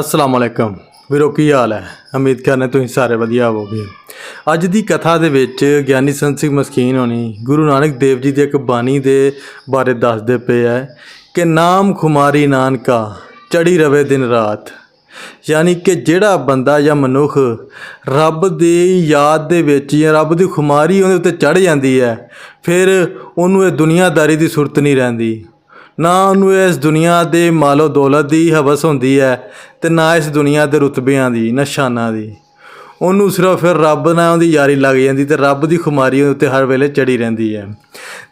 ਅਸਲਾਮ ਅਲੈਕਮ ਵੀਰੋ, ਕੀ ਹਾਲ ਹੈ? ਉਮੀਦ ਕਰਨੇ ਤੁਸੀਂ ਸਾਰੇ ਵਧੀਆ ਹੋਵੋਗੇ। ਅੱਜ ਦੀ ਕਥਾ ਦੇ ਵਿੱਚ ਗਿਆਨੀ ਸੰਤ ਸਿੰਘ ਮਸਕੀਨ ਹੋਣੀ ਗੁਰੂ ਨਾਨਕ ਦੇਵ ਜੀ ਦੀ ਇੱਕ ਬਾਣੀ ਦੇ ਬਾਰੇ ਦੱਸਦੇ ਪਏ ਹੈ ਕਿ ਨਾਮ ਖੁਮਾਰੀ ਨਾਨਕਾ ਚੜੀ ਰਵੇ ਦਿਨ ਰਾਤ। ਯਾਨੀ ਕਿ ਜਿਹੜਾ ਬੰਦਾ ਜਾਂ ਮਨੁੱਖ ਰੱਬ ਦੀ ਯਾਦ ਦੇ ਵਿੱਚ ਜਾਂ ਰੱਬ ਦੀ ਖੁਮਾਰੀ ਉਹਦੇ ਉੱਤੇ ਚੜ ਜਾਂਦੀ ਹੈ, ਫਿਰ ਉਹਨੂੰ ਇਹ ਦੁਨੀਆਦਾਰੀ ਦੀ ਸੁਰਤ ਨਹੀਂ ਰਹਿੰਦੀ। ਨਾ ਉਹਨੂੰ ਇਸ ਦੁਨੀਆ ਦੇ ਮਾਲੋ ਦੌਲਤ ਦੀ ਹਵਸ ਹੁੰਦੀ ਹੈ ਤੇ ਨਾ ਇਸ ਦੁਨੀਆ ਦੇ ਰੁਤਬਿਆਂ ਦੀ, ਨਾ ਦੀ। ਉਹਨੂੰ ਸਿਰਫ ਫਿਰ ਰੱਬ ਨਾਲ ਉਹਦੀ ਯਾਰੀ ਲੱਗ ਜਾਂਦੀ ਤੇ ਰੱਬ ਦੀ ਖੁਮਾਰੀ ਉਹਦੇ ਉੱਤੇ ਹਰ ਵੇਲੇ ਚੜੀ ਰਹਿੰਦੀ ਹੈ।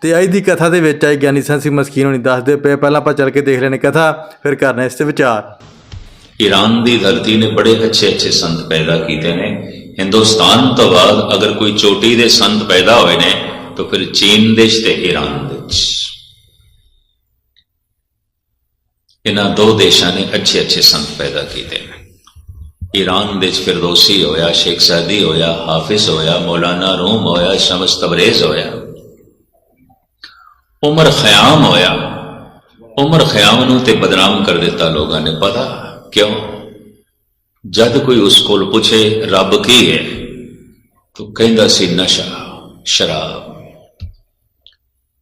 ਤੇ ਅੱਜ ਦੀ ਕਥਾ ਦੇ ਵਿੱਚ ਆਈ ਗਿਆਨੀ ਸੰਤ ਸਿੰਘ ਮਸਕੀਨ ਹੋਣੀ ਦੱਸਦੇ ਪਏ, ਪਹਿਲਾਂ ਆਪਾਂ ਚੱਲ ਕੇ ਦੇਖ ਲੈਣੇ ਕਥਾ, ਫਿਰ ਕਰਨਾ ਇਸ ਤੇ ਵਿਚਾਰ। ਈਰਾਨ ਦੀ ਧਰਤੀ ਨੇ ਬੜੇ ਅੱਛੇ ਅੱਛੇ ਸੰਤ ਪੈਦਾ ਕੀਤੇ ਨੇ। ਹਿੰਦੁਸਤਾਨ ਤੋਂ ਬਾਅਦ ਅਗਰ ਕੋਈ ਚੋਟੀ ਦੇ ਸੰਤ ਪੈਦਾ ਹੋਏ ਨੇ, ਤਾਂ ਫਿਰ ਚੀਨ ਦੇਸ਼ ਤੇ ਈਰਾਨ ਦੇਸ਼ ਇਹਨਾਂ ਦੋ ਦੇਸ਼ਾਂ ਨੇ ਅੱਛੇ ਅੱਛੇ ਸੰਤ ਪੈਦਾ ਕੀਤੇ। ਈਰਾਨ ਦੇਸ਼ ਫਿਰਦੌਸੀ ਹੋਇਆ, ਸ਼ੇਖ ਸਾਦੀ ਹੋਇਆ, ਹਾਫਿਜ਼ ਹੋਇਆ, ਮੌਲਾਨਾ ਰੂਮ ਹੋਇਆ, ਸ਼ਮਸ ਤਬਰੇਜ਼ ਹੋਇਆ। ਉਮਰ ਖਿਆਮ ਹੋਇਆ। ਉਮਰ ਖਿਆਮ ਨੂੰ ਤੇ ਬਦਨਾਮ ਕਰ ਦਿੱਤਾ ਲੋਕਾਂ ਨੇ। ਪਤਾ ਕਿਉਂ? ਜਦ ਕੋਈ ਉਸ ਕੋਲ ਪੁੱਛੇ, ਰੱਬ ਕੀ ਹੈ? ਤੋ ਕਹਿੰਦਾ ਸੀ, ਨਸ਼ਾ, ਸ਼ਰਾਬ।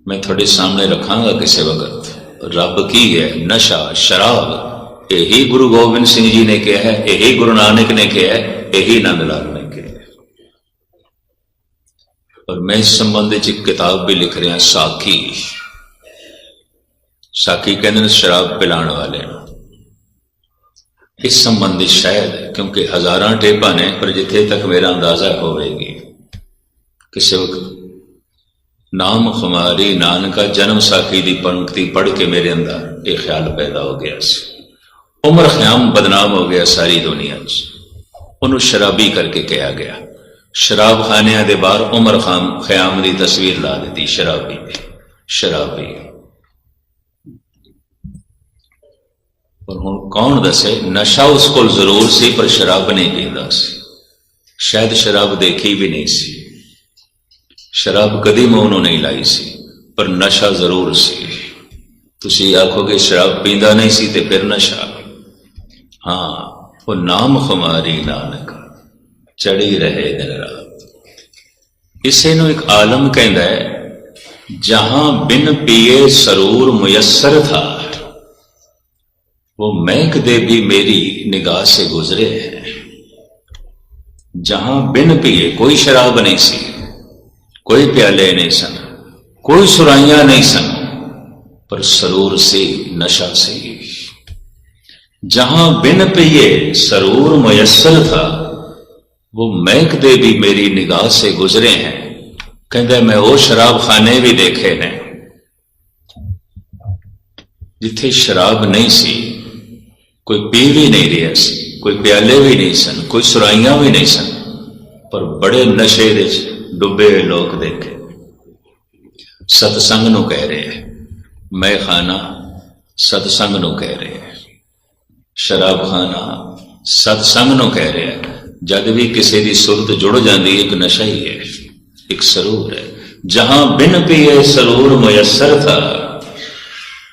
ਮੈਂ ਤੁਹਾਡੇ ਸਾਹਮਣੇ ਰੱਖਾਂਗਾ ਕਿਸੇ ਵਕਤ। ਰੱਬ ਕੀ ਹੈ? ਨਸ਼ਾ, ਸ਼ਰਾਬ। ਇਹੀ ਗੁਰੂ ਗੋਬਿੰਦ ਸਿੰਘ ਜੀ ਨੇ ਕਿਹਾ ਹੈ, ਇਹੀ ਗੁਰੂ ਨਾਨਕ ਨੇ ਕਿਹਾ ਹੈ, ਇਹੀ ਨੰਦ ਲਾਲ ਨੇ ਕਿਹਾ ਹੈ। ਔਰ ਮੈਂ ਇਸ ਸੰਬੰਧ ਵਿੱਚ ਇੱਕ ਕਿਤਾਬ ਵੀ ਲਿਖ ਰਿਹਾ, ਸਾਖੀ। ਸਾਖੀ ਕਹਿੰਦੇ ਨੇ ਸ਼ਰਾਬ ਪਿਲਾਉਣ ਵਾਲੇ ਨੂੰ। ਇਸ ਸੰਬੰਧੀ ਸ਼ਾਇਦ, ਕਿਉਂਕਿ ਹਜ਼ਾਰਾਂ ਟੇਪਾਂ ਨੇ, ਪਰ ਜਿੱਥੇ ਤੱਕ ਮੇਰਾ ਅੰਦਾਜ਼ਾ ਹੋਵੇਗੀ, ਕਿਸੇ ਵਕਤ ਨਾਮ ਖੁਮਾਰੀ ਨਾਨਕਾ ਜਨਮ ਸਾਖੀ ਦੀ ਪੰਕਤੀ ਪੜ੍ਹ ਕੇ ਮੇਰੇ ਅੰਦਰ ਇਹ ਖਿਆਲ ਪੈਦਾ ਹੋ ਗਿਆ ਸੀ। ਉਮਰ ਖਿਆਮ ਬਦਨਾਮ ਹੋ ਗਿਆ ਸਾਰੀ ਦੁਨੀਆ 'ਚ ਉਹਨੂੰ ਸ਼ਰਾਬੀ ਕਰਕੇ ਕਿਹਾ ਗਿਆ। ਸ਼ਰਾਬ ਖਾਨਿਆਂ ਦੇ ਬਾਹਰ ਉਮਰ ਖਾਮ ਖਿਆਮ ਦੀ ਤਸਵੀਰ ਲਾ ਦਿੱਤੀ ਸ਼ਰਾਬੀ ਦੀ ਸ਼ਰਾਬੀ। ਪਰ ਹੁਣ ਕੌਣ ਦੱਸੇ, ਨਸ਼ਾ ਉਸ ਕੋਲ ਜ਼ਰੂਰ ਸੀ ਪਰ ਸ਼ਰਾਬ ਨਹੀਂ ਪੀਂਦਾ ਸੀ। ਸ਼ਾਇਦ ਸ਼ਰਾਬ ਦੇਖੀ ਵੀ ਨਹੀਂ ਸੀ। ਸ਼ਰਾਬ ਕਦੀ ਮੂੰਹ ਨੂੰ ਨਹੀਂ ਲਾਈ ਸੀ ਪਰ ਨਸ਼ਾ ਜ਼ਰੂਰ ਸੀ ਤੁਸੀਂ ਆਖੋਗੇ ਸ਼ਰਾਬ ਪੀਂਦਾ ਨਹੀਂ ਸੀ ਤੇ ਫਿਰ ਨਸ਼ਾ ਹਾਂ ਉਹ ਨਾਮ ਖੁਮਾਰੀ ਨਾਨਕ ਚੜੀ ਰਹੇ ਦਿਨ ਰਾਤ ਇਸੇ ਨੂੰ ਇੱਕ ਆਲਮ ਕਹਿੰਦਾ ਹੈ ਜਹਾਂ ਬਿਨ ਪੀਏ ਸਰੂਰ ਮੁਯਸਰ ਥਾ वो महक दे भी मेरी निगाह से गुजरे हैं जहां बिन पिए कोई शराब नहीं सी کوئی پیالے نہیں سن کوئی سرائیاں نہیں سن پر سرور سے، نشہ سے۔ جہاں بن پہ یہ سرور میسر تھا، وہ مہک دے بھی میری نگاہ سے گزرے ہیں۔ کہ میں وہ شراب خانے بھی دیکھے ہیں۔ جتھے شراب نہیں سی، کوئی پی بھی نہیں رہا سی کوئی پیالے بھی نہیں سن، کوئی سرائیاں بھی نہیں سن، پر بڑے نشے دے۔ ਡੁੱਬੇ ਹੋਏ ਲੋਕ ਦੇਖੇ ਸਤਸੰਗ ਨੂੰ ਕਹਿ ਰਹੇ ਹੈ ਮੈਂ ਖਾਨਾ ਸਤਸੰਗ ਨੂੰ ਕਹਿ ਰਹੇ ਹੈ ਸ਼ਰਾਬ ਖਾਨਾ ਸਤਸੰਗ ਨੂੰ ਕਹਿ ਰਿਹਾ ਹੈ ਜਦ ਵੀ ਕਿਸੇ ਦੀ ਸੁਰਤ ਜੁੜ ਜਾਂਦੀ ਇੱਕ ਨਸ਼ਾ ਹੀ ਹੈ ਇੱਕ ਸਰੂਰ ਹੈ ਜਹਾਂ ਬਿਨ ਪੀਏ ਸਰੂਰ ਮੁਯਸਰ ਥਾ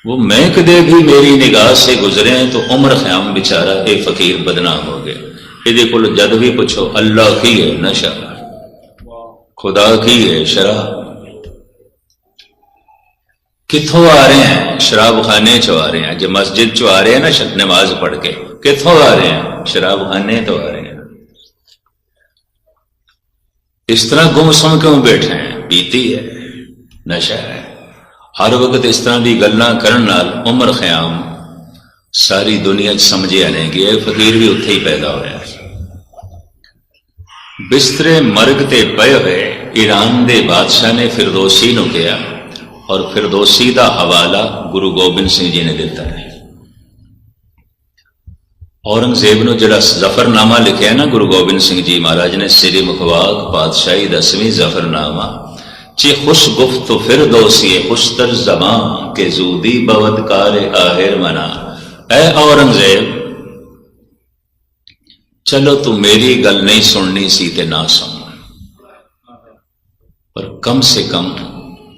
वो महक दे भी मेरी निगाह से गुजरे हैं तो उम्र ख्याम बेचारा ये फकीर बदनाम हो गया ਇਹਦੇ ਕੋਲ ਜਦ ਵੀ ਪੁੱਛੋ ਅੱਲਾ ਕੀ ਹੈ ਨਸ਼ਾ ਖੁਦਾ ਕੀ ਹੈ ਸ਼ਰਾਬ ਕਿੱਥੋਂ ਆ ਰਹੇ हैं ਸ਼ਰਾਬ ਖਾਨੇ ਚੋਂ ਆ ਰਹੇ हैं ਜੇ ਮਸਜਿਦ ਚੋਂ ਆ ਰਹੇ हैं ना श- नमाज पढ़ के कितों आ रहे हैं शराब खाने तो आ रहे हैं इस तरह गुमसुम क्यों बैठे हैं पीती है नशा है ਹਰ ਵਕਤ ਇਸ ਤਰ੍ਹਾਂ ਦੀ ਗੱਲਾਂ ਕਰਨ ਨਾਲ ਉਮਰ ਖਿਆਮ ਸਾਰੀ ਦੁਨੀਆ 'ਚ ਸਮਝਿਆ ਨਹੀਂ ਕਿ ਇਹ ਫਕੀਰ ਵੀ ਉੱਥੇ ਹੀ ਪੈਦਾ ਹੋਇਆ ਬਿਸਤਰੇ ਮਰਗ ਤੇ ਪਏ ਹੋਏ ਈਰਾਨ ਦੇ ਬਾਦਸ਼ਾਹ ਨੇ ਫਿਰਦੌਸੀ ਨੂੰ ਕਿਹਾ ਔਰ ਫਿਰਦੌਸੀ ਦਾ ਹਵਾਲਾ ਗੁਰੂ ਗੋਬਿੰਦ ਸਿੰਘ ਜੀ ਨੇ ਦਿੱਤਾ ਹੈ ਔਰੰਗਜ਼ੇਬ ਨੂੰ ਜਿਹੜਾ ਜ਼ਫਰਨਾਮਾ ਲਿਖਿਆ ਨਾ ਗੁਰੂ ਗੋਬਿੰਦ ਸਿੰਘ ਜੀ ਮਹਾਰਾਜ ਨੇ ਸ੍ਰੀ ਮੁਖਵਾਕ ਪਾਤਸ਼ਾਹੀ ਦਸਵੀਂ ਜ਼ਫਰਨਾਮਾ ਚੇ ਖੁਸ਼ ਗੁਫਤ ਫਿਰਦੌਸੀ ਖੁਸ਼ਤਰ ਜ਼ਮਾਂ ਕੇ ਜ਼ੂਦੀ ਬਵਦਕਾਰ ਆਹਿਰ ਮਨਾ ਐ ਔਰੰਗਜ਼ੇਬ ਚਲੋ ਤੂੰ ਮੇਰੀ ਗੱਲ ਨਹੀਂ ਸੁਣਨੀ ਸੀ ਤੇ ਨਾ ਸੁਣ ਪਰ ਕਮ ਸੇ ਕਮ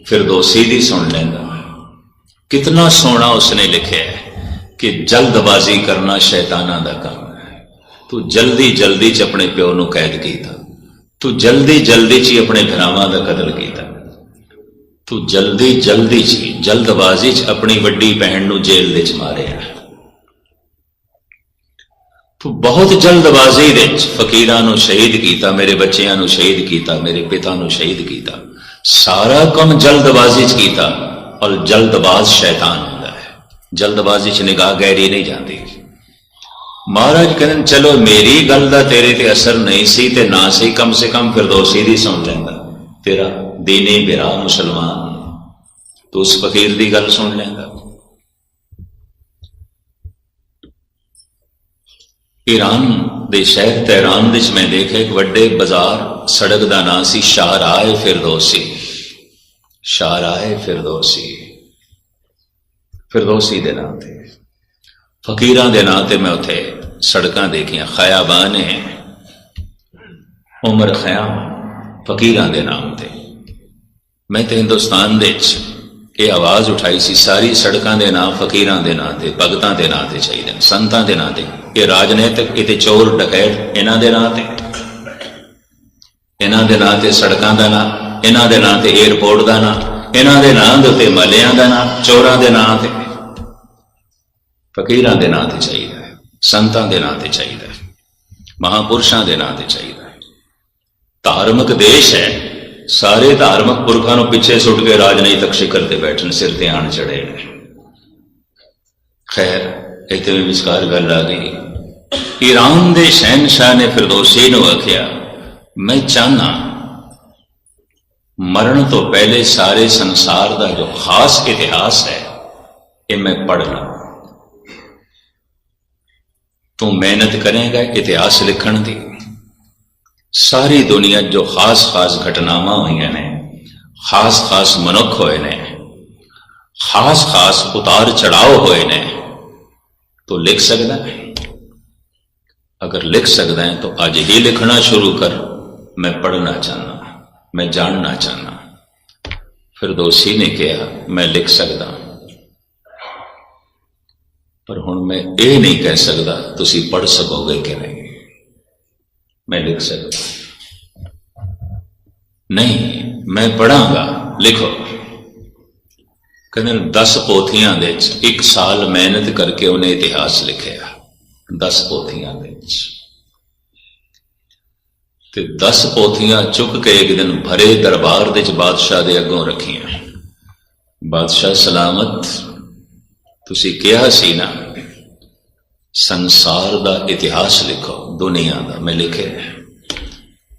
ਫਿਰਦੌਸੀ ਦੀ ਸੁਣ ਲੈਂਦਾ ਕਿਤਨਾ ਸੋਹਣਾ ਉਸਨੇ ਲਿਖਿਆ ਕਿ ਜਲਦਬਾਜ਼ੀ ਕਰਨਾ ਸ਼ੈਤਾਨਾਂ ਦਾ ਕੰਮ ਹੈ ਤੂੰ ਜਲਦੀ ਜਲਦੀ ਚ ਆਪਣੇ ਪਿਓ ਨੂੰ ਕੈਦ ਕੀਤਾ ਤੂੰ ਜਲਦੀ ਜਲਦੀ ਚ ਹੀ ਆਪਣੇ ਭਰਾਵਾਂ ਦਾ ਕਤਲ ਕੀਤਾ ਤੂੰ ਜਲਦੀ ਜਲਦੀ ਚ ਹੀ, ਜਲਦਬਾਜ਼ੀ ਚ ਆਪਣੀ ਵੱਡੀ ਭੈਣ ਨੂੰ ਜੇਲ੍ਹ ਦੇ ਵਿੱਚ ਮਾਰਿਆ ਬਹੁਤ ਜਲਦਬਾਜ਼ੀ ਦੇ ਵਿੱਚ ਫਕੀਰਾਂ ਨੂੰ ਸ਼ਹੀਦ ਕੀਤਾ, ਮੇਰੇ ਬੱਚਿਆਂ ਨੂੰ ਸ਼ਹੀਦ ਕੀਤਾ, ਮੇਰੇ ਪਿਤਾ ਨੂੰ ਸ਼ਹੀਦ ਕੀਤਾ। ਸਾਰਾ ਕੰਮ ਜਲਦਬਾਜ਼ੀ ਚ ਕੀਤਾ ਔਰ ਜਲਦਬਾਜ਼ ਸ਼ੈਤਾਨ ਹੁੰਦਾ ਹੈ। ਜਲਦਬਾਜ਼ੀ ਚ ਨਿਗਾਹ ਗਹਿਰੀ ਨਹੀਂ ਜਾਂਦੀ। ਮਹਾਰਾਜ ਕਹਿੰਦੇ ਚਲੋ ਮੇਰੀ ਗੱਲ ਦਾ ਤੇਰੇ ਤੇ ਅਸਰ ਨਹੀਂ ਸੀ ਤੇ ਨਾ ਸੀ, ਕਮ ਸੇ ਕਮ ਫਿਰਦੌਸੀ ਦੀ ਸੁਣ ਲੈਂਦਾ। ਤੇਰਾ ਦੀਨੇ ਬਿਰਾ ਮੁਸਲਮਾਨ ਤੂੰ ਉਸ ਫਕੀਰ ਦੀ ਗੱਲ ਸੁਣ ਲੈਂਦਾ। ਈਰਾਨ ਦੇ ਸ਼ਹਿਰ ਤਹਿਰਾਨ ਵਿੱਚ ਮੈਂ ਦੇਖਿਆ, ਇੱਕ ਵੱਡੇ ਬਾਜ਼ਾਰ, ਸੜਕ ਦਾ ਨਾਂ ਸੀ ਸ਼ਾਹਰਾਏ ਫਿਰਦੌਸੀ। ਸ਼ਾਹਰਾਏ ਫਿਰਦੌਸੀ। ਫਿਰਦੌਸੀ ਦੇ ਨਾਂ ਤੇ। ਫਕੀਰਾਂ ਦੇ ਨਾਂ ਤੇ ਮੈਂ ਉੱਥੇ ਸੜਕਾਂ ਦੇਖੀਆਂ। ਖਿਆਬਾਨ ਹੈ। ਉਮਰ ਖਿਆਮ। ਫਕੀਰਾਂ ਦੇ ਨਾਮ ਤੇ। ਮੈਂ ਤੇ ਹਿੰਦੁਸਤਾਨ ਦੇ ਵਿੱਚ ਇਹ ਆਵਾਜ਼ ਉਠਾਈ ਸੀ ਸਾਰੀ ਸੜਕਾਂ ਦੇ ਨਾਂ ਫਕੀਰਾਂ ਦੇ ਨਾਂ ਤੇ ਭਗਤਾਂ ਦੇ ਨਾਂ ਤੇ ਚਾਹੀਦੇ ਨੇ ਸੰਤਾਂ ਦੇ ਨਾਂ ਤੇ ਇਹ ਰਾਜਨੀਤਿਕ ਇਹ ਤੇ ਚੋਰ ਡਕੈਤ ਇਹਨਾਂ ਦੇ ਨਾਂ ਤੇ ਇਹਨਾਂ ਦੇ ਨਾਂ ਤੇ ਸੜਕਾਂ ਦਾ ਨਾਂ ਇਹਨਾਂ ਦੇ ਨਾਂ ਤੇ 에어ਪੋਰਟ ਦਾ ਨਾਂ ਇਹਨਾਂ ਦੇ ਨਾਂ ਦੇ ਉੱਤੇ ਮਲਿਆਂ ਦਾ ਨਾਂ ਚੋਰਾਂ ਦੇ ਨਾਂ ਤੇ ਫਕੀਰਾਂ ਦੇ ਨਾਂ ਤੇ ਚਾਹੀਦਾ ਹੈ ਸੰਤਾਂ ਦੇ ਨਾਂ ਤੇ ਚਾਹੀਦਾ ਹੈ ਮਹਾਪੁਰਸ਼ਾਂ ਦੇ ਨਾਂ ਤੇ ਚਾਹੀਦਾ ਹੈ ਧਾਰਮਿਕ ਦੇਸ਼ ਹੈ ਸਾਰੇ ਧਾਰਮਿਕ ਪੁਰਖਾਂ ਨੂੰ ਪਿੱਛੇ ਸੁੱਟ ਕੇ ਰਾਜਨੀਤਿਕ ਸ਼ਿਖਰ ਤੇ ਬੈਠਣ ਸਿਰ ਤੇ ਆਣ ਚੜੇ ਨੇ। ਖੈਰ, ਇੱਥੇ ਵੀ ਵਿਚਕਾਰ ਗੱਲ ਆ ਗਈ। ਈਰਾਨ ਦੇ ਸ਼ਹਿਨशाह ਨੇ ਫਿਰਦੌਸੀ ਨੂੰ ਆਖਿਆ, ਮੈਂ ਚਾਹਨਾ ਮਰਨ ਤੋਂ ਪਹਿਲੇ ਸਾਰੇ ਸੰਸਾਰ ਦਾ ਜੋ ਖਾਸ ਇਤਿਹਾਸ ਹੈ, ਇਹ ਮੈਂ ਪੜ੍ਹ ਲਾਂ ਤੂੰ ਮਿਹਨਤ ਕਰੇਗਾ ਇਤਿਹਾਸ ਲਿਖਣ ਦੀ। ਸਾਰੀ ਦੁਨੀਆ ਜੋ ਖਾਸ-ਖਾਸ ਘਟਨਾਵਾਂ ਹੋਈਆਂ ਨੇ ਖਾਸ-ਖਾਸ ਮਨੁੱਖ ਹੋਏ ਨੇ ਖਾਸ-ਖਾਸ ਉਤਾਰ ਚੜਾਓ ਹੋਏ ਨੇ, ਤੂੰ ਲਿਖ ਸਕਦਾ ਹੈ? ਅਗਰ ਲਿਖ ਸਕਦਾ ਹੈ, ਤਾਂ ਅੱਜ ਹੀ ਲਿਖਣਾ ਸ਼ੁਰੂ ਕਰ। ਮੈਂ ਪੜ੍ਹਨਾ ਚਾਹਨਾ ਮੈਂ ਜਾਣਨਾ ਚਾਹਨਾ ਫਿਰ ਦੋਸੀ ਨੇ ਕਿਹਾ, ਮੈਂ ਲਿਖ ਸਕਦਾ। ਪਰ ਹੁਣ ਮੈਂ ਇਹ ਨਹੀਂ ਕਹਿ ਸਕਦਾ, ਤੁਸੀਂ ਪੜ੍ਹ ਸਕੋਗੇ ਕਿਵੇਂ ਮੈਂ ਲਿਖ ਸਕਦਾ। ਨਹੀਂ, ਮੈਂ ਪੜਾਂਗਾ ਲਿਖੋ। ਕਹਿੰਦੇ 10 ਪੋਥੀਆਂ ਦੇ ਵਿੱਚ ਇੱਕ ਸਾਲ ਮਿਹਨਤ ਕਰਕੇ ਉਹਨੇ ਇਤਿਹਾਸ ਲਿਖਿਆ। 10 ਪੋਥੀਆਂ ਦੇ ਵਿੱਚ। ਤੇ 10 ਪੋਥੀਆਂ ਚੁੱਕ ਕੇ ਇੱਕ ਦਿਨ ਭਰੇ ਦਰਬਾਰ ਦੇ ਵਿੱਚ ਬਾਦਸ਼ਾਹ ਦੇ ਅੱਗੋਂ ਰੱਖੀਆਂ। ਬਾਦਸ਼ਾਹ, ਸਲਾਮਤ, ਤੁਸੀਂ ਕਿਹਾ ਸੀ ਨਾ, ਸੰਸਾਰ ਦਾ ਇਤਿਹਾਸ ਲਿਖੋ। ਦੁਨੀਆ ਦਾ ਮੈਂ ਲਿਖਿਆ ਹੈ।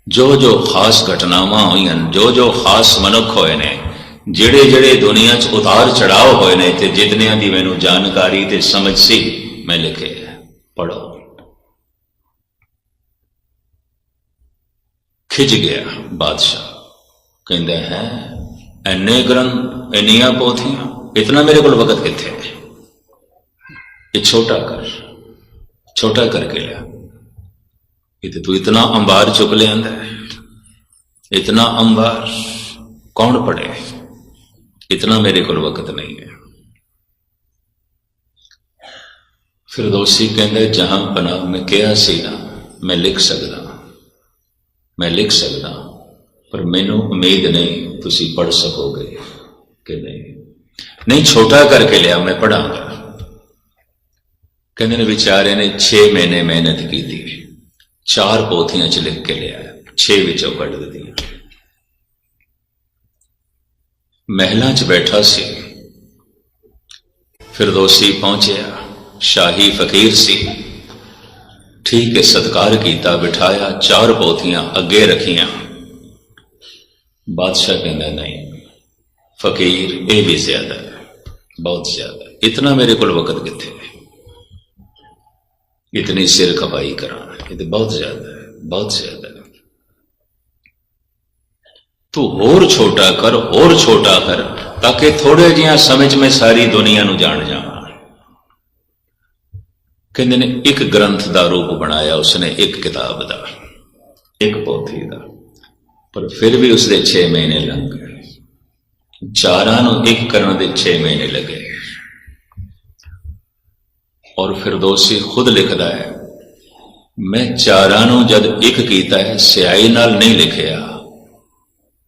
ਜੋ ਜੋ ਖਾਸ ਘਟਨਾਵਾਂ ਹੋਈਆਂ ਜੋ ਜੋ ਖਾਸ ਮਨੁੱਖ ਹੋਏ ਨੇ ਜਿਹੜੇ ਜਿਹੜੇ ਦੁਨੀਆ 'ਚ ਉਤਾਰ ਚੜਾਓ ਹੋਏ ਨੇ ਤੇ ਜਿਤਨਿਆਂ ਦੀ ਮੈਨੂੰ ਜਾਣਕਾਰੀ ਤੇ ਸਮਝ ਸੀ ਮੈਂ ਲਿਖਿਆ ਹੈ। ਪੜੋ ਖਿੱਚ ਗਿਆ ਬਾਦਸ਼ਾਹ ਕਹਿੰਦਾ ਹੈ ਐਨੇ ਗ੍ਰੰਥ ਇੰਨੀਆਂ ਪੋਥੀਆਂ ਇਤਨਾ ਮੇਰੇ ਕੋਲ ਵਕਤ ਕਿੱਥੇ ਹੈ ਇਹ ਛੋਟਾ ਕਰ ਛੋਟਾ ਕਰਕੇ ਲਿਆ ਇਹ ਤੇ ਤੂੰ ਇਤਨਾ ਅੰਬਾਰ ਚੁੱਕ ਲਿਆਂਦਾ ਹੈ। ਇਤਨਾ ਅੰਬਾਰ ਕੌਣ ਪੜੇ ਇਤਨਾ ਮੇਰੇ ਕੋਲ ਵਕਤ ਨਹੀਂ ਹੈ। ਫਿਰ ਦੋਸੀ ਕਹਿੰਦੇ ਜਹਾਂ ਪਨਾ ਮੈਂ ਕਿਹਾ ਸੀ ਨਾ, ਮੈਂ ਲਿਖ ਸਕਦਾ ਮੈਂ ਲਿਖ ਸਕਦਾ ਪਰ ਮੈਨੂੰ ਉਮੀਦ ਨਹੀਂ, ਤੁਸੀਂ ਪੜ ਸਕੋਗੇ ਕਿ ਨਹੀਂ। ਨਹੀਂ, ਛੋਟਾ ਕਰਕੇ ਲਿਆ, ਮੈਂ ਪੜਾਂਗਾ ਕਹਿੰਦੇ ਨੇ, ਵਿਚਾਰੇ ਨੇ 6 ਮਹੀਨੇ ਮਿਹਨਤ ਕੀਤੀ ਚਾਰ ਪੋਥੀਆਂ ਚ ਲਿਖ ਕੇ ਲਿਆ ਛੇ ਵਿੱਚੋਂ ਕੱਢ ਦਿੱਤੀਆਂ। ਮਹਿਲਾਂ 'ਚ ਬੈਠਾ ਸੀ। ਫਿਰਦੌਸੀ ਪਹੁੰਚਿਆ। ਸ਼ਾਹੀ ਫਕੀਰ ਸੀ। ਠੀਕ ਹੈ, ਸਤਕਾਰ ਕੀਤਾ, ਬਿਠਾਇਆ, ਚਾਰ ਪੋਥੀਆਂ ਅੱਗੇ ਰੱਖੀਆਂ। ਬਾਦਸ਼ਾਹ ਕਹਿੰਦਾ, ਨਹੀਂ, ਫਕੀਰ, ਇਹ ਵੀ ਜ਼ਿਆਦਾ ਬਹੁਤ ਜ਼ਿਆਦਾ ਇਤਨਾ ਮੇਰੇ ਕੋਲ ਵਕਤ ਕਿੱਥੇ इतनी सिर खपाई कराना ये तो बहुत ज्यादा है बहुत ज्यादा है ਤੂੰ ਹੋਰ ਛੋਟਾ ਕਰ ਹੋਰ ਛੋਟਾ ਕਰ ਤਾਂ ਕਿ ਥੋੜੇ ਜਿਹਾ ਸਮਝ ਮੈਂ ਸਾਰੀ ਦੁਨੀਆ ਨੂੰ ਜਾਣ ਜਾਵਾਂ ਕਹਿੰਦੇ ਨੇ ਇੱਕ ਗ੍ਰੰਥ ਦਾ ਰੂਪ ਬਣਾਇਆ ਉਸਨੇ ਇੱਕ ਕਿਤਾਬ ਦਾ ਇੱਕ ਪੋਥੀ ਦਾ ਪਰ ਫਿਰ ਵੀ ਉਸਦੇ 6 ਮਹੀਨੇ ਲੰਘ ਗਏ ਚਾਰਾਂ ਨੂੰ ਇੱਕ ਕਰਨ ਦੇ 6 ਮਹੀਨੇ ਲੱਗੇ ਔਰ ਫਿਰਦੌਸੀ ਖੁਦ ਲਿਖਦਾ ਹੈ, ਮੈਂ ਚਾਰਾਂ ਨੂੰ ਜਦ ਇੱਕ ਕੀਤਾ ਹੈ, ਸਿਆਹੀ ਨਾਲ ਨਹੀਂ ਲਿਖਿਆ,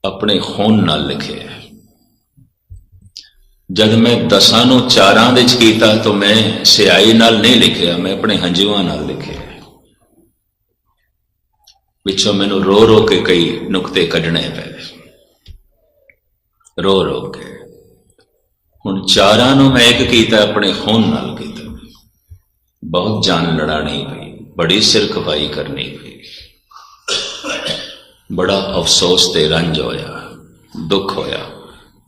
ਆਪਣੇ ਖੂਨ ਨਾਲ ਲਿਖਿਆ ਜਦ ਮੈਂ ਦਸਾਂ ਨੂੰ ਚਾਰਾਂ ਦੇ ਚ ਕੀਤਾ, ਤਾਂ ਮੈਂ ਸਿਆਹੀ ਨਾਲ ਨਹੀਂ ਲਿਖਿਆ, ਮੈਂ ਆਪਣੇ ਹੰਝੂਆਂ ਨਾਲ ਲਿਖਿਆ ਹੈ। ਵਿੱਚੋਂ ਮੈਨੂੰ ਰੋ ਰੋ ਕੇ ਕਈ ਨੁਕਤੇ ਕੱਢਣੇ ਪਏ। ਰੋ ਰੋ ਕੇ। ਹੁਣ ਚਾਰਾਂ ਨੂੰ ਮੈਂ ਇੱਕ ਕੀਤਾ, ਆਪਣੇ ਖੂਨ ਨਾਲ ਕੀਤਾ। ਬਹੁਤ ਜਾਨ ਲੜਾਣੀ ਪਈ ਬੜੀ ਸਿਰ ਖਪਾਈ ਕਰਨੀ ਪਈ ਬੜਾ ਅਫਸੋਸ ਤੇ ਰੰਜ ਹੋਇਆ, ਦੁੱਖ ਹੋਇਆ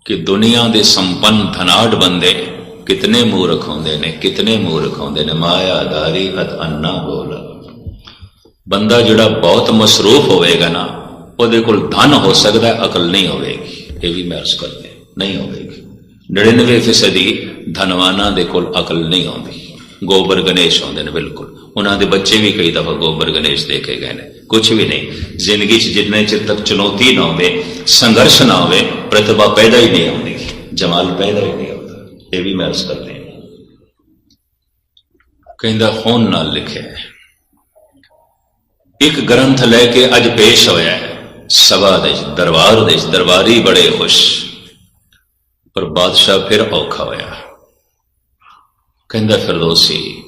ਕਿ ਦੁਨੀਆ ਦੇ ਸੰਪੰਨ ਧਨਾਢ ਬੰਦੇ ਕਿਤਨੇ ਮੂਰਖ ਹੁੰਦੇ ਨੇ, ਕਿਤਨੇ ਮੂਰਖ ਹੁੰਦੇ ਨੇ। ਮਾਇਆ ਧਾਰੀ ਹਤ ਅੰਨਾ ਬੋਲ। ਬੰਦਾ ਜਿਹੜਾ ਬਹੁਤ ਮਸਰੂਫ ਹੋਵੇਗਾ ਨਾ, ਉਹਦੇ ਕੋਲ ਧਨ ਹੋ ਸਕਦਾ, ਅਕਲ ਨਹੀਂ ਹੋਵੇਗੀ। ਇਹ ਵੀ ਮੈਂ ਅਰਜ਼ ਕਰਦੇ, ਨਹੀਂ ਹੋਵੇਗੀ। 99% ਫੀਸਦੀ ਧਨਵਾਨਾਂ ਦੇ ਕੋਲ ਅਕਲ ਨਹੀਂ ਆਉਂਦੀ। ਗੋਬਰ ਗਣੇਸ਼ ਆਉਂਦੇ ਨੇ ਬਿਲਕੁਲ। ਉਹਨਾਂ ਦੇ ਬੱਚੇ ਵੀ ਕਈ ਦਫਾ ਗੋਬਰ ਗਣੇਸ਼ ਦੇਖੇ ਗਏ ਨੇ। ਕੁਝ ਵੀ ਨਹੀਂ। ਜ਼ਿੰਦਗੀ 'ਚ ਜਿੰਨੇ ਚਿਰ ਤੱਕ ਚੁਣੌਤੀ ਨਾ ਹੋਵੇ, ਸੰਘਰਸ਼ ਨਾ ਹੋਵੇ, ਪ੍ਰਤਿਭਾ ਪੈਦਾ ਹੀ ਨਹੀਂ ਹੁੰਦੀ ਜਮਾਲ ਪੈਦਾ ਹੀ ਨਹੀਂ ਹੁੰਦਾ। ਇਹ ਵੀ ਮੈਂ ਅਰਜ਼ ਕਰਦੇ ਕਹਿੰਦਾ, ਹੋਣ ਨਾਲ ਲਿਖਿਆ ਹੈ। ਇੱਕ ਗ੍ਰੰਥ ਲੈ ਕੇ ਅੱਜ ਪੇਸ਼ ਹੋਇਆ ਹੈ। ਸਭਾ ਦੇ ਦਰਬਾਰ ਦੇ ਦਰਬਾਰੀ ਬੜੇ ਖੁਸ਼। ਪਰ ਬਾਦਸ਼ਾਹ ਫਿਰ ਔਖਾ ਹੋਇਆ। ਕਹਿੰਦਾ ਫਿਰਦੌਸੀ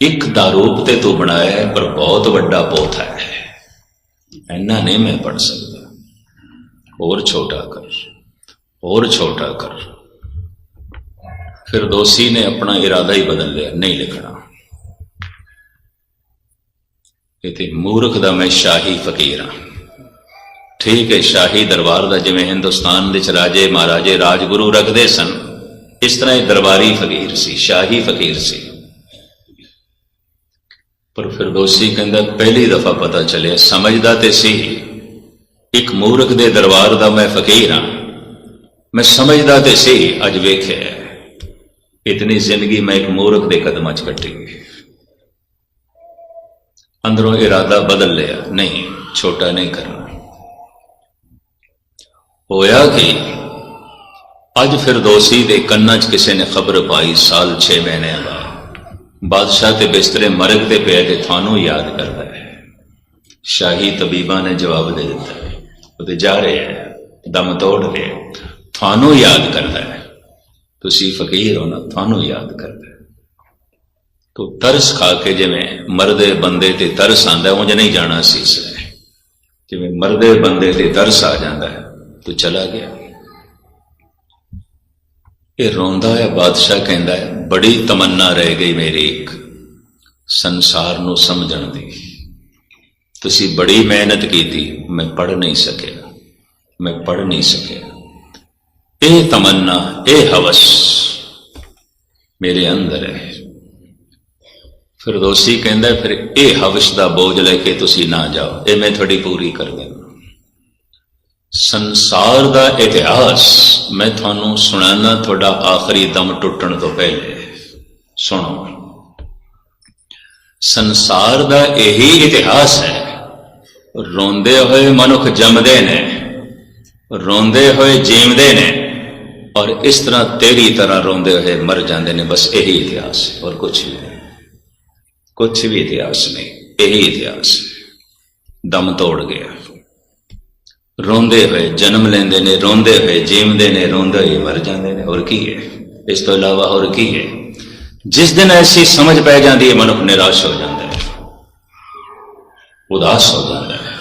ਇੱਕ ਦਾ ਰੂਪ ਤੇ ਤੂੰ ਬਣਾਇਆ ਹੈ, ਪਰ ਬਹੁਤ ਵੱਡਾ ਪੋਥ ਹੈ। ਇੰਨਾ ਨਹੀਂ ਮੈਂ ਪੜ ਸਕਦਾ। ਹੋਰ ਛੋਟਾ ਕਰ ਹੋਰ ਛੋਟਾ ਕਰ। ਫਿਰਦੌਸੀ ਨੇ ਆਪਣਾ ਇਰਾਦਾ ਹੀ ਬਦਲ ਲਿਆ ਨਹੀਂ ਲਿਖਣਾ। ਇਹ ਮੂਰਖ ਦਾ ਮੈਂ ਸ਼ਾਹੀ ਫਕੀਰ ਹਾਂ। ਠੀਕ ਹੈ ਸ਼ਾਹੀ ਦਰਬਾਰ ਦਾ ਜਿਵੇਂ ਹਿੰਦੁਸਤਾਨ ਵਿੱਚ ਰਾਜੇ ਮਹਾਰਾਜੇ ਰਾਜਗੁਰੂ ਰੱਖਦੇ ਸਨ ਇਸ ਤਰ੍ਹਾਂ ਇਹ ਦਰਬਾਰੀ ਫਕੀਰ ਸੀ, ਸ਼ਾਹੀ ਫਕੀਰ ਸੀ। ਪਰ ਫਿਰਦੌਸੀ ਕਹਿੰਦਾ, ਪਹਿਲੀ ਦਫਾ ਪਤਾ ਚੱਲਿਆ, ਸਮਝਦਾ ਤੇ ਸੀ, ਇੱਕ ਮੂਰਖ ਦੇ ਦਰਬਾਰ ਦਾ ਮੈਂ ਫਕੀਰ ਹਾਂ। ਮੈਂ ਸਮਝਦਾ ਤੇ ਸੀ, ਅੱਜ ਵੇਖਿਆ ਇਤਨੀ ਜ਼ਿੰਦਗੀ ਮੈਂ ਇੱਕ ਮੂਰਖ ਦੇ ਕਦਮਾਂ 'ਚ ਕੱਟੀ ਅੰਦਰੋਂ ਇਰਾਦਾ ਬਦਲ ਲਿਆ, ਨਹੀਂ, ਛੋਟਾ ਨਹੀਂ ਕਰਨਾ। ਹੋਇਆ ਕਿ? ਅੱਜ ਫਿਰਦੌਸੀ ਦੇ ਕੰਨਾਂ 'ਚ ਕਿਸੇ ਨੇ ਖਬਰ ਪਾਈ, ਸਾਲ 6 ਮਹੀਨਿਆਂ ਦਾ। ਬਾਦਸ਼ਾਹ ਤੇ ਬਿਸਤਰੇ ਮਰਗ ਤੇ ਪਿਆ ਤੇ ਤੁਹਾਨੂੰ ਯਾਦ ਕਰਦਾ ਹੈ। ਸ਼ਾਹੀ ਤਬੀਬਾਂ ਨੇ ਜਵਾਬ ਦੇ ਦਿੱਤਾ ਹੈ। ਉਹ ਤੇ ਜਾ ਰਿਹਾ ਹੈ, ਦਮ ਤੋੜ ਰਹੇ ਤੁਹਾਨੂੰ ਯਾਦ ਕਰਦਾ ਹੈ। ਤੁਸੀਂ ਫਕੀਰ ਹੋ ਨਾ ਤੁਹਾਨੂੰ ਯਾਦ ਕਰਦਾ ਹੈ। ਤੋ ਤਰਸ ਖਾ ਕੇ ਜਿਵੇਂ ਮਰਦੇ ਬੰਦੇ ਤੇ ਤਰਸ ਆਂਦਾ ਉਂਝ ਨਹੀਂ ਜਾਣਾ ਸੀ ਇਸ ਜਿਵੇਂ ਮਰਦੇ ਬੰਦੇ ਤੇ ਤਰਸ ਆ ਜਾਂਦਾ ਹੈ, ਤੋ ਚਲਾ ਗਿਆ। ਇਹ ਰੋਂਦਾ ਹੈ, ਬਾਦਸ਼ਾਹ ਕਹਿੰਦਾ ਹੈ, ਬੜੀ ਤਮੰਨਾ ਰਹਿ ਗਈ ਮੇਰੀ ਇੱਕ ਸੰਸਾਰ ਨੂੰ ਸਮਝਣ ਦੀ। ਤੁਸੀਂ ਬੜੀ ਮਿਹਨਤ ਕੀਤੀ, ਮੈਂ ਪੜ ਨਹੀਂ ਸਕਿਆ, ਮੈਂ ਪੜ ਨਹੀਂ ਸਕਿਆ। ਇਹ ਤਮੰਨਾ, ਇਹ ਹਵਸ ਮੇਰੇ ਅੰਦਰ ਹੈ। ਫਿਰ ਦੋਸ਼ੀ ਕਹਿੰਦਾ ਫਿਰ ਇਹ ਹਵਸ ਦਾ ਬੋਝ ਲੈ ਕੇ ਤੁਸੀਂ ਨਾ ਜਾਓ, ਇਹ ਮੈਂ ਤੁਹਾਡੀ ਪੂਰੀ ਕਰ ਦੇਵਾਂ ਸੰਸਾਰ ਦਾ ਇਤਿਹਾਸ ਮੈਂ ਤੁਹਾਨੂੰ ਸੁਣਾਣਾ ਤੁਹਾਡਾ ਆਖਰੀ ਦਮ ਟੁੱਟਣ ਤੋਂ ਪਹਿਲੇ। ਸੁਣੋ। ਸੰਸਾਰ ਦਾ ਇਹੀ ਇਤਿਹਾਸ ਹੈ। ਰੋਂਦੇ ਹੋਏ ਮਨੁੱਖ ਜੰਮਦੇ ਨੇ, ਰੋਂਦੇ ਹੋਏ ਜੀਵਦੇ ਨੇ ਔਰ ਇਸ ਤਰ੍ਹਾਂ ਤੇਰੀ ਤਰ੍ਹਾਂ ਰੋਂਦੇ ਹੋਏ ਮਰ ਜਾਂਦੇ ਨੇ। ਬਸ ਇਹੀ ਇਤਿਹਾਸ ਹੈ ਔਰ ਕੁਝ ਵੀ ਨਹੀਂ। ਕੁਝ ਵੀ ਇਤਿਹਾਸ ਨਹੀਂ, ਇਹੀ ਇਤਿਹਾਸ ਦਮ ਤੋੜ ਗਿਆ। ਰੋਂਦੇ ਹੋਏ, ਜਨਮ ਲੈਂਦੇ ਨੇ, ਰੋਂਦੇ ਹੋਏ, ਜੀਵਦੇ ਨੇ, ਰੋਂਦੇ ਹੋਏ ਮਰ ਜਾਂਦੇ ਨੇ। ਹੋਰ ਕੀ ਹੈ? ਇਸ ਤੋਂ ਇਲਾਵਾ ਹੋਰ ਕੀ ਹੈ? ਜਿਸ ਦਿਨ ਐਸੀ ਸਮਝ ਪੈ ਜਾਂਦੀ ਹੈ, ਮਨੁੱਖ ਨਿਰਾਸ਼ ਹੋ ਜਾਂਦਾ ਹੈ। ਉਦਾਸ ਹੋ ਜਾਂਦਾ ਹੈ।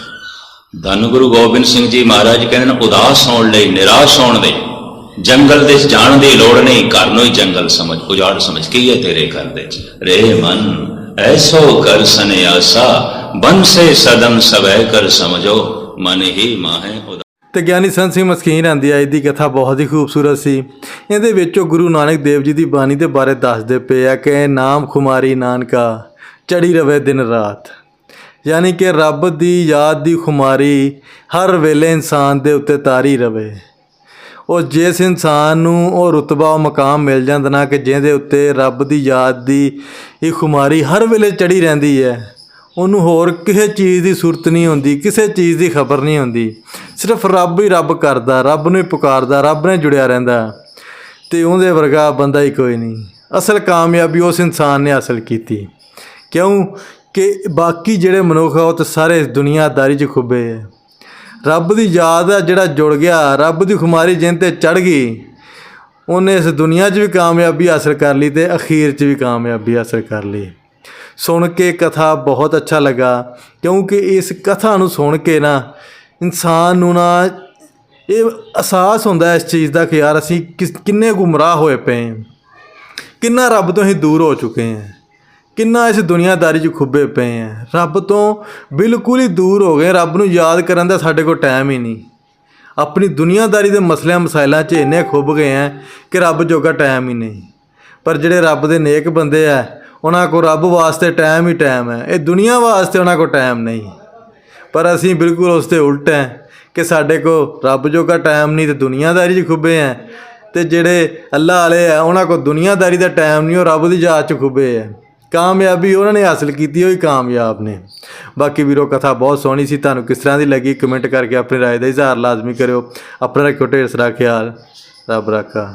ਧੰਨ ਗੁਰੂ ਗੋਬਿੰਦ ਸਿੰਘ ਜੀ ਮਹਾਰਾਜ ਕਹਿੰਦੇ ਨੇ, ਉਦਾਸ ਹੋਣ ਲਈ, ਨਿਰਾਸ਼ ਹੋਣ ਦੇ ਜੰਗਲ ਦੇ ਜਾਣ ਦੀ ਲੋੜ ਨਹੀਂ, ਘਰ ਨੂੰ ਹੀ ਜੰਗਲ ਸਮਝ, ਉਜਾੜ ਸਮਝ। ਕੀ ਹੈ ਤੇਰੇ ਘਰ ਦੇ ਰੇ ਮਨ, ਐਸੋ ਕਰ ਸੰਿਆਸਾ ਬਨ ਸੇ ਸਦਮ ਸਵੈ ਕਰ ਸਮਝੋ। ਮਨ ਹੀ ਮਾਹੇ ਉਦਾਸ ਤੇ ਗਿਆਨੀ ਸੰਤ ਸਿੰਘ ਮਸਕੀਨ ਆਂਦੀ ਅੱਜ ਦੀ ਕਥਾ ਬਹੁਤ ਹੀ ਖੂਬਸੂਰਤ ਸੀ। ਇਹਦੇ ਵਿੱਚ ਉਹ ਗੁਰੂ ਨਾਨਕ ਦੇਵ ਜੀ ਦੀ ਬਾਣੀ ਦੇ ਬਾਰੇ ਦੱਸਦੇ ਪਏ ਆ ਕਿ ਨਾਮ ਖੁਮਾਰੀ ਨਾਨਕਾ, ਚੜੀ ਰਵੇ ਦਿਨ ਰਾਤ। ਯਾਨੀ ਕਿ ਰੱਬ ਦੀ ਯਾਦ ਦੀ ਖੁਮਾਰੀ ਹਰ ਵੇਲੇ ਇਨਸਾਨ ਦੇ ਉੱਤੇ ਤਾਰੀ ਰਵੇ। ਉਹ ਜਿਸ ਇਨਸਾਨ ਨੂੰ ਉਹ ਰੁਤਬਾ, ਉਹ ਮਕਾਮ ਮਿਲ ਜਾਂਦਾ ਨਾ ਕਿ ਜਿਹਦੇ ਉੱਤੇ ਰੱਬ ਦੀ ਯਾਦ ਦੀ ਇਹ ਖੁਮਾਰੀ ਹਰ ਵੇਲੇ ਚੜੀ ਰਹਿੰਦੀ ਹੈ। ਉਹਨੂੰ ਹੋਰ ਕਿਸੇ ਚੀਜ਼ ਦੀ ਸੁਰਤ ਨਹੀਂ ਹੁੰਦੀ, ਕਿਸੇ ਚੀਜ਼ ਦੀ ਖਬਰ ਨਹੀਂ ਹੁੰਦੀ। ਸਿਰਫ ਰੱਬ ਹੀ ਰੱਬ ਕਰਦਾ, ਰੱਬ ਨੂੰ ਹੀ ਪੁਕਾਰਦਾ, ਰੱਬ ਨੇ ਜੁੜਿਆ ਰਹਿੰਦਾ। ਤੇ ਉਹਦੇ ਵਰਗਾ ਬੰਦਾ ਹੀ ਕੋਈ ਨਹੀਂ। ਅਸਲ ਕਾਮਯਾਬੀ ਉਸ ਇਨਸਾਨ ਨੇ ਹਾਸਲ ਕੀਤੀ। ਕਿਉਂ? ਕਿ ਬਾਕੀ ਜਿਹੜੇ ਮਨੁੱਖ ਆ, ਉਹ ਤਾਂ ਸਾਰੇ ਦੁਨੀਆਦਾਰੀ 'ਚ ਖੁੱਬੇ ਆ। ਰੱਬ ਦੀ ਯਾਦ ਆ ਜਿਹੜਾ ਜੁੜ ਗਿਆ, ਰੱਬ ਦੀ ਖੁਮਾਰੀ ਜਿੰਨ ਤੇ ਚੜ ਗਈ, ਉਹਨੇ ਇਸ ਦੁਨੀਆ 'ਚ ਵੀ ਕਾਮਯਾਬੀ ਹਾਸਲ ਕਰ ਲਈ ਤੇ ਅਖੀਰ 'ਚ ਵੀ ਕਾਮਯਾਬੀ ਹਾਸਲ ਕਰ ਲਈ। ਸੁਣ ਕੇ ਕਥਾ ਬਹੁਤ ਅੱਛਾ ਲੱਗਾ, ਕਿਉਂਕਿ ਇਸ ਕਥਾ ਨੂੰ ਸੁਣ ਕੇ ਨਾ ਇਨਸਾਨ ਨੂੰ ਨਾ ਇਹ ਅਹਿਸਾਸ ਹੁੰਦਾ ਇਸ ਚੀਜ਼ ਦਾ ਕਿ ਯਾਰ ਅਸੀਂ ਕਿਸ- ਕਿੰਨੇ ਗੁੰਮਰਾਹ ਹੋਏ ਪਏ ਹਾਂ। ਕਿੰਨਾ ਰੱਬ ਤੋਂ ਅਸੀਂ ਦੂਰ ਹੋ ਚੁੱਕੇ ਹਾਂ। ਕਿੰਨਾ ਇਸ ਦੁਨੀਆਦਾਰੀ 'ਚ ਖੁੱਬੇ ਪਏ ਹਾਂ। ਰੱਬ ਤੋਂ ਬਿਲਕੁਲ ਹੀ ਦੂਰ ਹੋ ਗਏ ਰੱਬ ਨੂੰ ਯਾਦ ਕਰਨ ਦਾ ਸਾਡੇ ਕੋਲ ਟਾਈਮ ਹੀ ਨਹੀਂ। ਆਪਣੀ ਦੁਨੀਆਦਾਰੀ ਦੇ ਮਸਲਿਆਂ ਮਸਾਇਲਾਂ 'ਚ ਇੰਨੇ ਖੁੱਬ ਗਏ ਆ ਕਿ ਰੱਬ ਜੋਗਾ ਟਾਈਮ ਹੀ ਨਹੀਂ। ਪਰ ਜਿਹੜੇ ਰੱਬ ਦੇ ਨੇਕ ਬੰਦੇ ਆ ਉਹਨਾਂ ਕੋਲ ਰੱਬ ਵਾਸਤੇ ਟਾਈਮ ਹੀ ਟਾਈਮ ਹੈ ਇਹ ਦੁਨੀਆ ਵਾਸਤੇ ਉਹਨਾਂ ਕੋਲ ਟਾਈਮ ਨਹੀਂ ਪਰ ਅਸੀਂ ਬਿਲਕੁਲ ਉਸ ਤੇ ਉਲਟ ਹੈ ਕਿ ਸਾਡੇ ਕੋਲ ਰੱਬ ਜੋਗਾ ਟਾਈਮ ਨਹੀਂ ਤੇ ਦੁਨੀਆਦਾਰੀ 'ਚ ਖੁੱਬੇ ਆ ਤੇ ਜਿਹੜੇ ਅੱਲਾ ਵਾਲੇ ਆ ਉਹਨਾਂ ਕੋਲ ਦੁਨੀਆਦਾਰੀ ਦਾ ਟਾਈਮ ਨਹੀਂ ਉਹ ਰੱਬ ਦੀ ਯਾਦ 'ਚ ਖੁੱਬੇ ਆ ਕਾਮਯਾਬੀ ਉਹਨਾਂ ਨੇ ਹਾਸਲ ਕੀਤੀ ਹੋਈ ਕਾਮਯਾਬ ਨੇ ਬਾਕੀ ਵੀਰੋ ਕਥਾ ਬਹੁਤ ਸੋਹਣੀ ਸੀ ਤੁਹਾਨੂੰ ਕਿਸ ਤਰ੍ਹਾਂ ਦੀ ਲੱਗੀ ਕਮੈਂਟ ਕਰਕੇ ਆਪਣੀ رائے ਦਾ ਇਜ਼ਹਾਰ ਲਾਜ਼ਮੀ ਕਰਿਓ ਆਪਣਾ ਰੱਖੋ ਢੇਰ ਸਾਰਾ ਖਿਆਲ ਰੱਬ ਰਾਖਾ